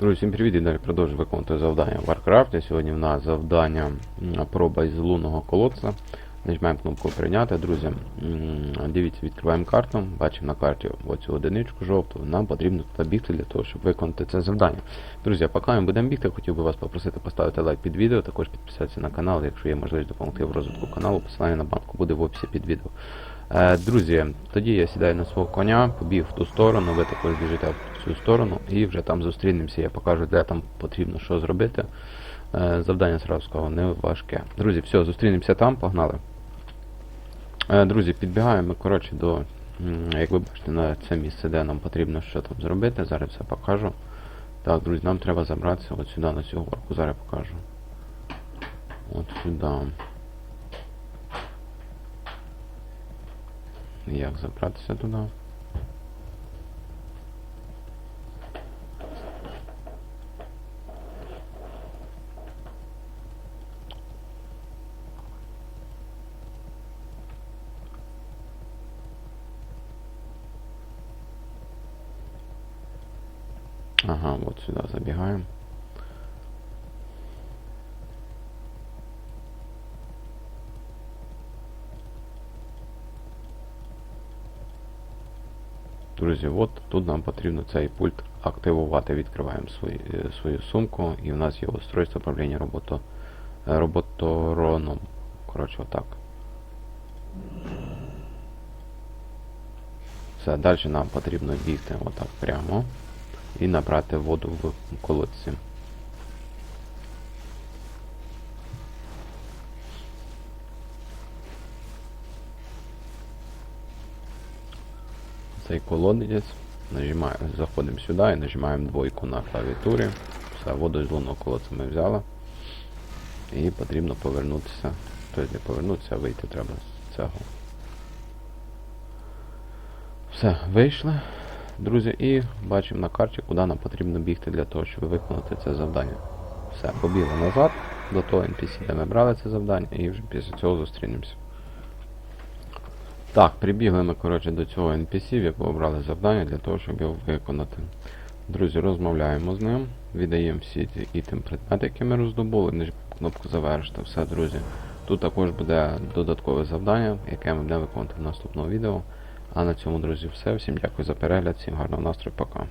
Друзі, всім привіт і далі продовжую виконувати завдання в Warcraft. Сьогодні в нас завдання проба із лунного колодця. Нажимаємо кнопку прийняти, друзі. Дивіться, відкриваємо карту. Бачимо на карті оцю одиничку жовту. Нам потрібно туди бігти для того, щоб виконати це завдання. Друзі, поки ми будемо бігти, хотів би вас попросити поставити лайк під відео, також підписатися на канал, якщо є можливість допомогти в розвитку каналу. Посилання на банку буде в описі під відео. Е, Друзі, тоді я сідаю на свого коня, побіг в ту сторону, ви також біжите в цю сторону і вже там зустрінемося. Я покажу, де там потрібно що зробити. Е, Завдання сразу сказав, не важке. Друзі, все, зустрінемося там, погнали. Е, Друзі, підбігаємо коротше до, як ви бачите, на це місце, де нам потрібно що там зробити. Зараз все покажу. Так, друзі, нам треба забратися от сюди, на цю горку. Зараз покажу. От сюди. Як забратися туди? Ага, вот сюда забегаем. Друзі, от тут нам потрібно цей пульт активувати. Відкриваємо свої, е, свою сумку і в нас є устройство управління робото, е, роботороном. Коротше, отак. Все, далі нам потрібно бігти отак прямо і набрати воду в колодці. Цей колодець. Нажимаємо, заходимо сюди і нажимаємо двойку на клавіатурі. Все, воду з лунного колодця ми взяли. І потрібно повернутися. Тобто не повернутися, а вийти треба з цього. Все, вийшли, друзі, і бачимо на карті, куди нам потрібно бігти для того, щоб виконати це завдання. Все, побігли назад до того NPC, де ми брали це завдання, і вже після цього зустрінемося. Так, прибігли ми, коротше, до цього NPC, в якого брали завдання для того, щоб його виконати. Друзі, розмовляємо з ним, віддаємо всі ці ітем предмети, які ми роздобули, нажимаємо кнопку завершити. Все, друзі. Тут також буде додаткове завдання, яке ми будемо виконувати в наступному відео. А на цьому, друзі, все. Всім дякую за перегляд, всім гарного настрою, пока.